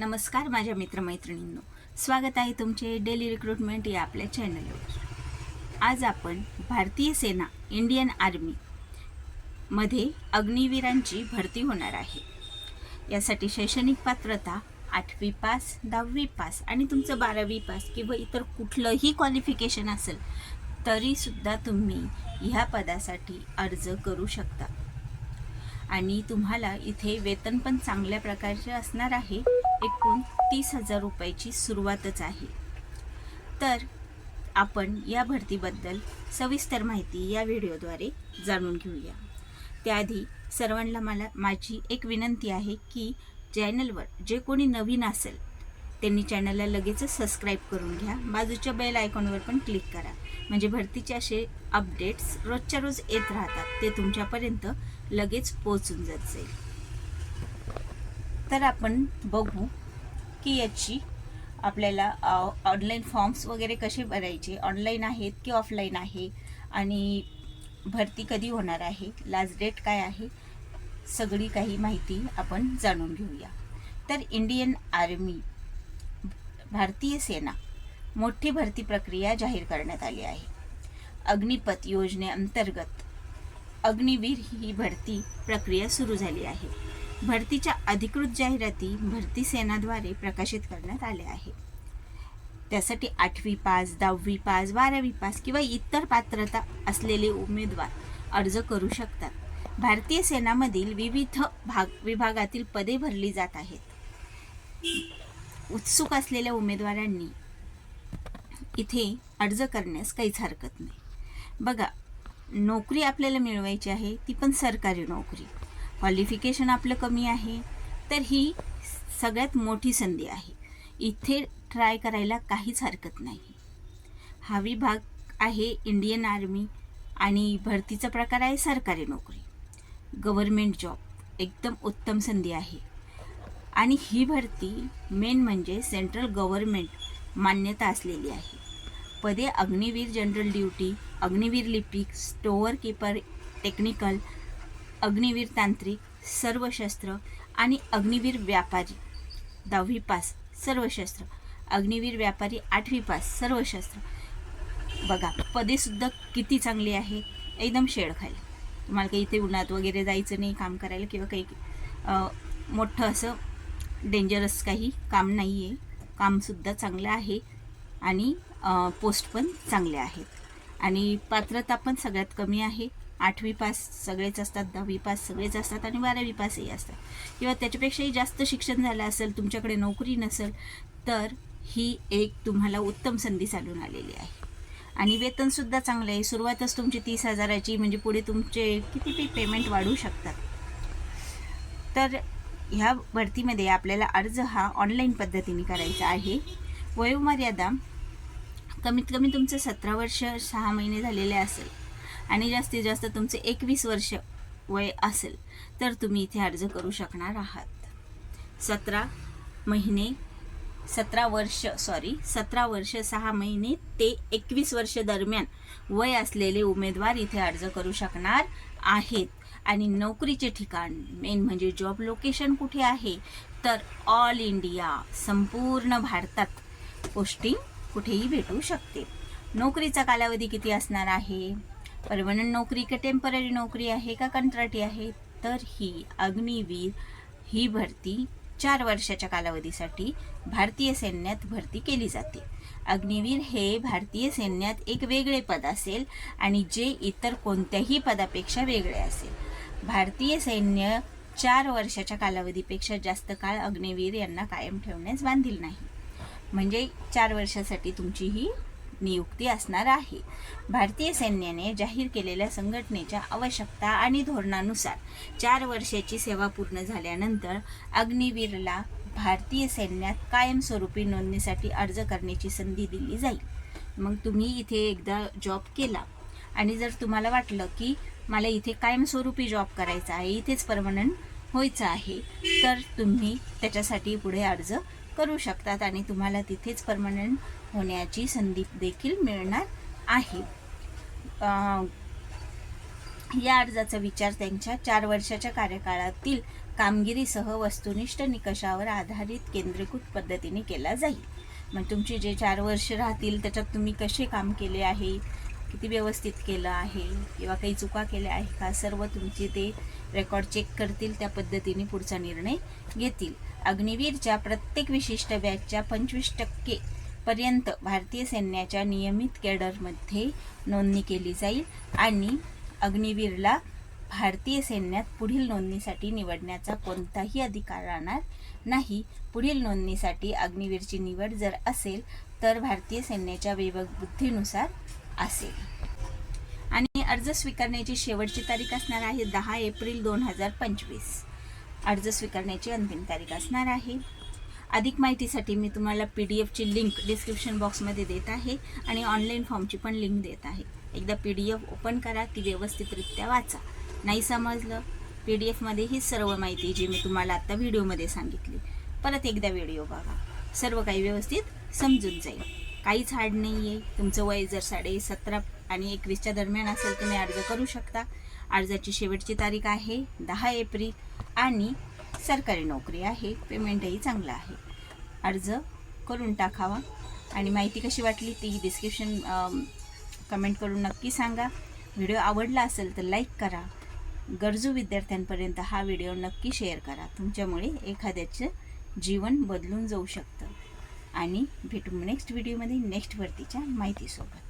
नमस्कार माझ्या मित्रमैत्रिणींनो. स्वागत आहे तुमचे डेली रिक्रुटमेंट या आपल्या चॅनलवर. आज आपण भारतीय सेना इंडियन आर्मी मध्ये अग्निवीरांची भरती होणार आहे. यासाठी शैक्षणिक पात्रता आठवी पास दहावी पास आणि तुमचं बारावी पास किंवा इतर कुठलंही क्वालिफिकेशन असेल तरीसुद्धा तुम्ही ह्या पदासाठी अर्ज करू शकता. आणि तुम्हाला इथे वेतन पण चांगल्या प्रकारचे असणार आहे. एकूण तीस हजार रुपयाची सुरुवातच आहे. तर आपण या भरतीबद्दल सविस्तर माहिती या व्हिडिओद्वारे जाणून घेऊया. त्याआधी सर्वांना मला माझी एक विनंती आहे की चॅनलवर जे कोणी नवीन असेल त्यांनी चॅनलला लगेचच सबस्क्राईब करून घ्या. बाजूच्या बेल आयकॉनवर पण क्लिक करा. म्हणजे भरतीचे असे अपडेट्स रोजच्या रोज येत राहतात ते तुमच्यापर्यंत लगेच पोचून जात जाईल. तर आपण बघू की याची आपल्याला ऑनलाईन फॉर्म्स वगैरे कसे भरायचे? ऑनलाईन आहेत की ऑफलाईन आहे? आणि भरती कधी होणार आहे? लास्ट डेट काय आहे? सगळी काही माहिती आपण जाणून घेऊया. तर इंडियन आर्मी भारतीय सेना मोठी भरती प्रक्रिया जाहीर करण्यात आली आहे. अग्निपथ योजनेअंतर्गत अग्निवीर ही भरती प्रक्रिया सुरू झाली आहे. भरतीच्या अधिकृत जाहिराती भरती सेनाद्वारे प्रकाशित करण्यात आल्या आहे त्यासाठी आठवी पास दहावी पास बारावी पास किंवा इतर पात्रता असलेले उमेदवार अर्ज करू शकतात. भारतीय सेनामधील विविध भाग विभागातील पदे भरली जात आहेत. उत्सुक असलेल्या उमेदवारांनी इथे अर्ज करण्यास काहीच हरकत नाही. बघा नोकरी आपल्याला मिळवायची आहे ती पण सरकारी नोकरी. क्वालिफिकेशन आपलं कमी आहे तर ही सगळ्यात मोठी संधी आहे. इथे ट्राय करायला काहीच हरकत नाही. हा विभाग आहे इंडियन आर्मी आणि भरतीचा प्रकार आहे सरकारी नोकरी. गव्हर्मेंट जॉब एकदम उत्तम संधी आहे. आणि ही भरती मेन म्हणजे सेंट्रल गव्हर्मेंट मान्यता असलेली आहे. पदे अग्निवीर जनरल ड्युटी अग्निवीर लिपिक स्टोअर कीपर टेक्निकल अग्निवीर तांत्रिक सर्व शस्त्र आणि अग्निवीर व्यापारी. दहावी पास सर्व शस्त्र. अग्निवीर व्यापारी आठवी पास सर्व शस्त्र. बघा पदेसुद्धा किती चांगली आहे. एकदम शेड खाली. तुम्हाला काही इथे उन्हात वगैरे जायचं नाही काम करायला किंवा काही मोठं असं डेंजरस काही काम नाही आहे कामसुद्धा चांगलं आहे आणि पोस्ट पण चांगले आहेत. आणि पात्रता पण सगळ्यात कमी आहे. आठवी पास सगळेच असतात दहावी पास सगळेच असतात आणि बारावी पासही असतात. किंवा त्याच्यापेक्षाही जास्त शिक्षण झालं असेल तुमच्याकडे नोकरी नसेल तर ही एक तुम्हाला उत्तम संधी चालून आलेली आहे. आणि वेतनसुद्धा चांगलं आहे. सुरुवातच तुमची तीस हजाराची म्हणजे पुढे तुमचे किती पे पेमेंट वाढू शकतात. तर ह्या भरतीमध्ये आपल्याला अर्ज हा ऑनलाईन पद्धतीने करायचा आहे. वयोमर्यादा कमीत कमी तुमचं सतरा वर्ष सहा महिने झालेले असेल. आणि जास्तीत जास्त तुमचे एकवीस वर्ष वय असेल तर तुम्ही इथे अर्ज करू शकणार आहात. सतरा महिने सतरा वर्ष सॉरी सतरा वर्ष सहा महिने ते एकवीस वर्ष दरम्यान वय असलेले उमेदवार इथे अर्ज करू शकणार आहेत. आणि नोकरीचे ठिकाण मेन म्हणजे जॉब लोकेशन कुठे आहे? तर ऑल इंडिया संपूर्ण भारतात पोस्टिंग कुठेही भेटू शकते. नोकरीचा कालावधी किती असणार आहे? परमनंट नोकरी का टेंपररी नोकरी आहे का कंत्राटी आहे? तर ही अग्निवीर ही भरती चार वर्षाच्या कालावधीसाठी भारतीय सैन्यात भरती केली जाते. अग्निवीर हे भारतीय सैन्यात एक वेगळे पद असेल आणि जे इतर कोणत्याही पदापेक्षा वेगळे असेल. भारतीय सैन्य चार वर्षाच्या कालावधीपेक्षा जास्त काळ अग्निवीर यांना कायम ठेवण्यास बांधील नाही. म्हणजे चार वर्षासाठी तुमची ही नियुक्ती असणार आहे. भारतीय सैन्याने जाहीर केलेल्या संघटनेच्या आवश्यकता आणि धोरणानुसार चार वर्षाची सेवा पूर्ण झाल्यानंतर अग्निवीरला भारतीय सैन्यात कायमस्वरूपी नोंदणीसाठी अर्ज करण्याची संधी दिली जाईल. मग तुम्ही इथे एकदा जॉब केला आणि जर तुम्हाला वाटलं की मला इथे कायमस्वरूपी जॉब करायचा आहे इथेच परमनंट व्हायचं आहे तर तुम्ही त्याच्यासाठी पुढे अर्ज करू शकतात आणि तुम्हाला तिथेच परमनंट होण्याची संधी देखील मिळणार आहे. या अर्जाचा विचार त्यांच्या चार वर्षाच्या कार्यकाळातील कामगिरीसह वस्तुनिष्ठ निकषावर आधारित केंद्रीकृत पद्धतीने केला जाईल. मग तुमचे जे चार वर्ष राहतील त्याच्यात तुम्ही कसे काम केले आहे? किती व्यवस्थित केलं आहे किंवा काही चुका केल्या आहे का सर्व तुमचे ते रेकॉर्ड चेक करतील त्या पद्धतीने पुढचा निर्णय घेतील. अग्निवीरच्या प्रत्येक विशिष्ट बॅचच्या पंचवीस टक्के पर्यंत भारतीय सैन्याच्या नियमित कॅडरमध्ये नोंदणी केली जाईल आणि अग्निवीरला भारतीय सैन्यात पुढील नोंदणीसाठी निवडण्याचा कोणताही अधिकार राहणार नाही. पुढील नोंदणीसाठी अग्निवीरची निवड जर असेल तर भारतीय सैन्याच्या विवेकबुद्धीनुसार असेल आणि अर्ज स्वीकारण्याची शेवटची तारीख असणार आहे दहा एप्रिल दोन हजार पंचवीस. अर्ज स्वीकारण्याची अंतिम तारीख असणार आहे. अधिक माहितीसाठी मी तुम्हाला पी डी एफची लिंक डिस्क्रिप्शन बॉक्समध्ये देत आहे आणि ऑनलाईन फॉर्मची पण लिंक देत आहे. एकदा पी डी एफ ओपन करा ती व्यवस्थितरित्या वाचा. नाही समजलं? पी डी एफमध्ये ही सर्व माहिती जी मी तुम्हाला आत्ता व्हिडिओमध्ये सांगितली. परत एकदा व्हिडिओ बघा. सर्व काही व्यवस्थित समजून जाईल. काहीच हार्ड नाही आहे तुमचं वय जर साडे सतरा आणि एकवीसच्या दरम्यान असेल तुम्ही अर्ज करू शकता. अर्जाची शेवटची तारीख आहे दहा एप्रिल आणि सरकारी नोकरी आहे. पेमेंटही चांगलं आहे. अर्ज करून टाकावा. आणि माहिती कशी वाटली ती डिस्क्रिप्शन कमेंट करून नक्की सांगा. व्हिडिओ आवडला असेल तर लाईक करा. गरजू विद्यार्थ्यांपर्यंत हा व्हिडिओ नक्की शेअर करा. तुमच्यामुळे एखाद्याचं जीवन बदलून जाऊ शकतं. आणि भेटू नेक्स्ट व्हिडिओमध्ये नेक्स्ट भरतीच्या माहितीसोबत.